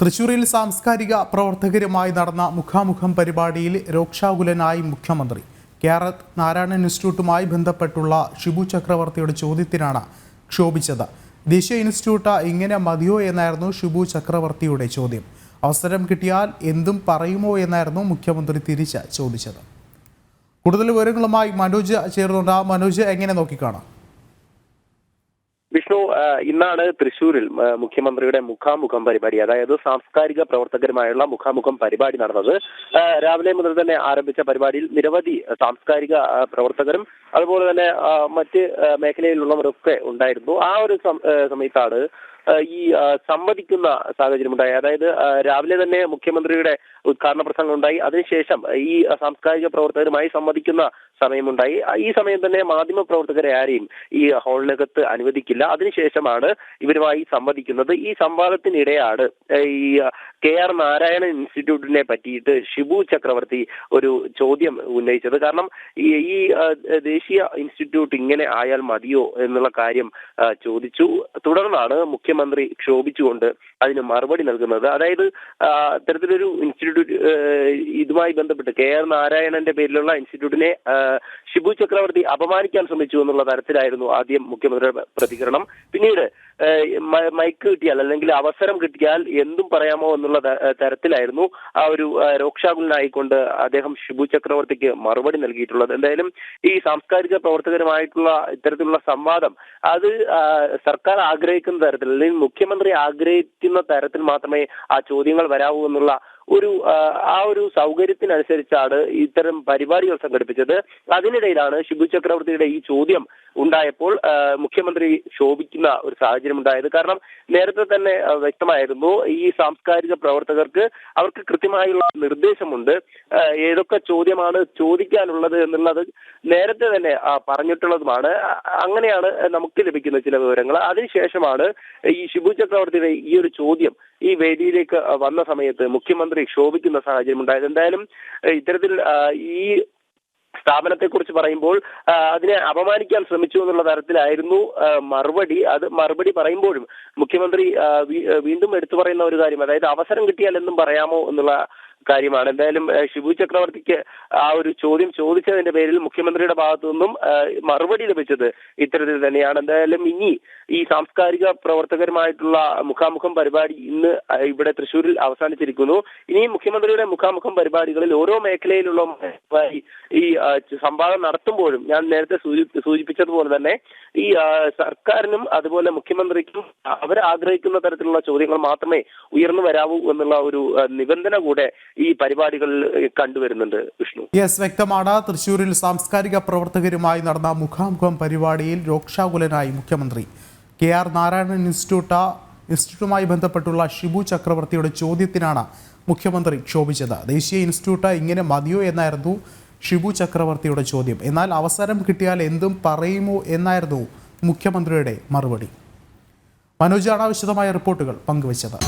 തൃശൂരിൽ സാംസ്കാരിക പ്രവർത്തകരുമായി നടന്ന മുഖാമുഖം പരിപാടിയിൽ രോക്ഷാകുലനായി മുഖ്യമന്ത്രി. കെ ആർ നാരായണൻ ഇൻസ്റ്റിറ്റ്യൂട്ടുമായി ബന്ധപ്പെട്ടുള്ള ഷിബു ചക്രവർത്തിയുടെ ചോദ്യത്തിനാണ് ക്ഷോഭിച്ചത്. ദേശീയ ഇൻസ്റ്റിറ്റ്യൂട്ട് ഇങ്ങനെ മതിയോ എന്നായിരുന്നു ഷിബു ചക്രവർത്തിയുടെ ചോദ്യം. അവസരം കിട്ടിയാൽ എന്തും പറയുമോ എന്നായിരുന്നു മുഖ്യമന്ത്രി തിരിച്ച് ചോദിച്ചത്. കൂടുതൽ വിവരങ്ങളുമായി മനോജ് ചേർന്നുണ്ട് മനോജ് എങ്ങനെ നോക്കിക്കാണാം? വിഷ്ണു ഇന്നാണ് തൃശൂരിൽ മുഖ്യമന്ത്രിയുടെ മുഖാമുഖം പരിപാടി. അതായത് സാംസ്കാരിക പ്രവർത്തകരുമായുള്ള മുഖാമുഖം പരിപാടി നടന്നത്. രാവിലെ മുതൽ തന്നെ ആരംഭിച്ച പരിപാടിയിൽ നിരവധി സാംസ്കാരിക പ്രവർത്തകരും അതുപോലെ തന്നെ മറ്റ് മേഖലയിലുള്ളവരൊക്കെ ഉണ്ടായിരുന്നു. ആ ഒരു സമയത്താണ് ഈ സമ്മതിക്കുന്ന സാഹചര്യം ഉണ്ടായി അതായത് രാവിലെ തന്നെ മുഖ്യമന്ത്രിയുടെ ഉദ്ഘാടന പ്രസംഗം ഉണ്ടായി അതിനുശേഷം ഈ സാംസ്കാരിക പ്രവർത്തകരുമായി സംവദിക്കുന്ന സമയമുണ്ടായി. ഈ സമയം തന്നെ മാധ്യമ പ്രവർത്തകരെ ആരെയും ഈ ഹാളിനകത്ത് അനുവദിക്കില്ല. അതിനുശേഷമാണ് ഇവരുമായി സംവദിക്കുന്നത്. ഈ സംവാദത്തിനിടെയാണ് ഈ കെ ആർ നാരായണൻ ഇൻസ്റ്റിറ്റ്യൂട്ടിനെ പറ്റിയിട്ട് ഷിബു ചക്രവർത്തി ഒരു ചോദ്യം ഉന്നയിച്ചത്. കാരണം ഈ ദേശീയ ഇൻസ്റ്റിറ്റ്യൂട്ട് ഇങ്ങനെ ആയാൽ മതിയോ എന്നുള്ള കാര്യം ചോദിച്ചു. തുടർന്നാണ് മുഖ്യമന്ത്രി ക്ഷോഭിച്ചുകൊണ്ട് അതിന് മറുപടി നൽകുന്നത്. അതായത് അത്തരത്തിലൊരു ഇൻസ്റ്റിറ്റ്യൂട്ട് ഇതുമായി ബന്ധപ്പെട്ട് കെ ആർ നാരായണന്റെ പേരിലുള്ള ഇൻസ്റ്റിറ്റ്യൂട്ടിനെ ഷിബു ചക്രവർത്തി അപമാനിക്കാൻ ശ്രമിച്ചു എന്നുള്ള തരത്തിലായിരുന്നു ആദ്യം മുഖ്യമന്ത്രിയുടെ പ്രതികരണം. പിന്നീട് മൈക്ക് കിട്ടിയാൽ അല്ലെങ്കിൽ അവസരം കിട്ടിയാൽ എന്തും പറയാമോ എന്നുള്ള തരത്തിലായിരുന്നു ആ ഒരു രോക്ഷാകുലനായിക്കൊണ്ട് അദ്ദേഹം ഷിബു ചക്രവർത്തിക്ക് മറുപടി നൽകിയിട്ടുള്ളത്. എന്തായാലും ഈ സാംസ്കാരിക പ്രവർത്തകരുമായിട്ടുള്ള ഇത്തരത്തിലുള്ള സംവാദം അത് സർക്കാർ ആഗ്രഹിക്കുന്ന തരത്തിൽ അല്ലെങ്കിൽ മുഖ്യമന്ത്രി ആഗ്രഹിക്കുന്ന തരത്തിൽ മാത്രമേ ആ ചോദ്യങ്ങൾ വരാവൂ എന്നുള്ള ഒരു ആ, ഒരു സൗകര്യത്തിനനുസരിച്ചാണ് ഇത്തരം പരിപാടികൾ സംഘടിപ്പിച്ചത്. അതിനിടയിലാണ് ഷിബു ചക്രവർത്തിയുടെ ഈ ചോദ്യം ഉണ്ടായപ്പോൾ മുഖ്യമന്ത്രി ശോഭിക്കുന്ന ഒരു സാഹചര്യം ഉണ്ടായത്. കാരണം നേരത്തെ തന്നെ വ്യക്തമായിരുന്നു ഈ സാംസ്കാരിക പ്രവർത്തകർക്ക് അവർക്ക് കൃത്യമായുള്ള നിർദ്ദേശമുണ്ട്. ഏതൊക്കെ ചോദ്യമാണ് ചോദിക്കാനുള്ളത് എന്നുള്ളത് നേരത്തെ തന്നെ പറഞ്ഞിട്ടുള്ളതുമാണ്. അങ്ങനെയാണ് നമുക്ക് ലഭിക്കുന്ന ചില വിവരങ്ങൾ. അതിനുശേഷമാണ് ഈ ഷിബു ചക്രവർത്തിയുടെ ഈ ഒരു ചോദ്യം ഈ വേദിയിലേക്ക് വന്ന സമയത്ത് മുഖ്യമന്ത്രി ക്ഷോഭിക്കുന്ന സാഹചര്യം ഉണ്ടായത്. എന്തായാലും ഇത്തരത്തിൽ ഈ സ്ഥാപനത്തെ കുറിച്ച് പറയുമ്പോൾ അതിനെ അപമാനിക്കാൻ ശ്രമിച്ചു എന്നുള്ള തരത്തിലായിരുന്നു മറുപടി. അത് മറുപടി പറയുമ്പോഴും മുഖ്യമന്ത്രി വീണ്ടും എടുത്തു പറയുന്ന ഒരു കാര്യം അതായത് അവസരം കിട്ടിയാൽ എന്നും പറയാമോ എന്നുള്ള കാര്യമാണ്. എന്തായാലും ഷിബു ചക്രവർത്തിക്ക് ആ ഒരു ചോദ്യം ചോദിച്ചതിന്റെ പേരിൽ മുഖ്യമന്ത്രിയുടെ ഭാഗത്തു നിന്നും മറുപടി ലഭിച്ചത് ഇത്തരത്തിൽ തന്നെയാണ്. എന്തായാലും ഇനി ഈ സാംസ്കാരിക പ്രവർത്തകരുമായിട്ടുള്ള മുഖാമുഖം പരിപാടി ഇന്ന് ഇവിടെ തൃശ്ശൂരിൽ അവസാനിച്ചിരിക്കുന്നു. ഇനി മുഖ്യമന്ത്രിയുടെ മുഖാമുഖം പരിപാടികളിൽ ഓരോ മേഖലയിലുള്ള ഈ സംവാദം നടത്തുമ്പോഴും ഞാൻ നേരത്തെ സൂചിപ്പിച്ചതുപോലെ തന്നെ ഈ സർക്കാരിനും അതുപോലെ മുഖ്യമന്ത്രിക്കും അവർ ആഗ്രഹിക്കുന്ന തരത്തിലുള്ള ചോദ്യങ്ങൾ മാത്രമേ ഉയർന്നു വരാവൂ എന്നുള്ള ഒരു നിബന്ധന കൂടെ ഈ പരിപാടികളിൽ കണ്ടുവരുന്നുണ്ട് വിഷ്ണു. യെസ് വ്യക്തമാണ്. തൃശൂരിൽ സാംസ്കാരിക പ്രവർത്തകരുമായി നടന്ന മുഖാമുഖം പരിപാടിയിൽ രോക്ഷാകുലനായി മുഖ്യമന്ത്രി കെ ആർ നാരായണൻ ഇൻസ്റ്റിറ്റ്യൂട്ട് ഇൻസ്റ്റിറ്റ്യൂട്ടുമായി ബന്ധപ്പെട്ടുള്ള ഷിബു ചക്രവർത്തിയുടെ ചോദ്യത്തിനാണ് മുഖ്യമന്ത്രി ക്ഷോഭിച്ചത്. ദേശീയ ഇൻസ്റ്റിറ്റ്യൂട്ട് ഇങ്ങനെ മതിയോ എന്നായിരുന്നു ഷിബു ചക്രവർത്തിയുടെ ചോദ്യം. എന്നാൽ അവസരം കിട്ടിയാൽ എന്തും പറയുമോ എന്നായിരുന്നു മുഖ്യമന്ത്രിയുടെ മറുപടി. മനോജാണ് വിശദമായ റിപ്പോർട്ടുകൾ പങ്കുവച്ചത്.